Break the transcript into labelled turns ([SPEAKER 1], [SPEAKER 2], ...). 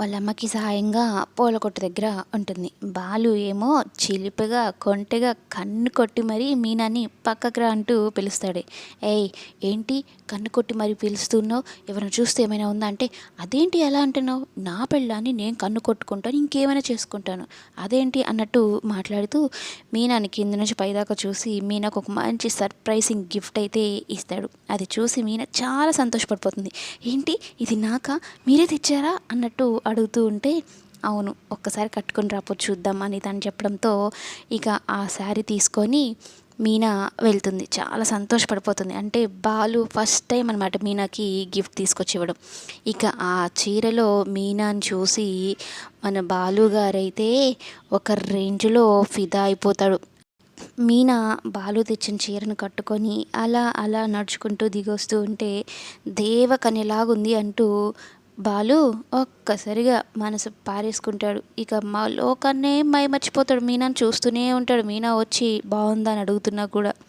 [SPEAKER 1] వాళ్ళ అమ్మకి సహాయంగా పూల కొట్టు దగ్గర ఉంటుంది. బాలు ఏమో చిలిపిగా కొంటెగా కన్ను కొట్టి మరీ మీనాని పక్కకు రా అంటూ పిలుస్తాడు. ఏయ్ ఏంటి కన్ను కొట్టి మరీ పిలుస్తున్నావు? ఎవరైనా చూస్తే ఏమైనా ఉందా అంటే అదేంటి ఎలా అంటున్నావు? నా పెళ్ళాన్ని నేను కన్ను కొట్టుకుంటాను ఇంకేమైనా చేసుకుంటాను. అదేంటి అన్నట్టు మాట్లాడుతూ మీనాని కింద నుంచి పైదాకా చూసి మీనాకు ఒక మంచి సర్ప్రైజింగ్ గిఫ్ట్ అయితే ఇస్తాడు. అది చూసి మీనా చాలా సంతోషపడిపోతుంది. ఏంటి? ఇది నాక? మీరే తెచ్చారా? అన్నట్టు అడుగుతూ ఉంటే అవును ఒక్కసారి కట్టుకొని రాపో చూద్దాం అని తను చెప్పడంతో ఇక ఆ శారీ తీసుకొని మీనా వెళ్తుంది. చాలా సంతోషపడిపోతుంది. అంటే బాలు ఫస్ట్ టైం అనమాట మీనాకి గిఫ్ట్ తీసుకొచ్చి ఇవ్వడం. ఇక ఆ చీరలో మీనాని చూసి మన బాలు గారైతే ఒక రేంజ్లో ఫిదా అయిపోతాడు. మీనా బాలు తెచ్చిన చీరను కట్టుకొని అలా అలా నడుచుకుంటూ దిగొస్తూ ఉంటే దేవకనిలాగుంది అంటూ బాలు ఒక్కసారిగా మనసు పారేసుకుంటాడు. ఇక మా లోకాన్నే మై మర్చిపోతాడు మీనాని చూస్తూనే ఉంటాడు. మీనా వచ్చి బాగుందా అని అడుగుతున్నా కూడా.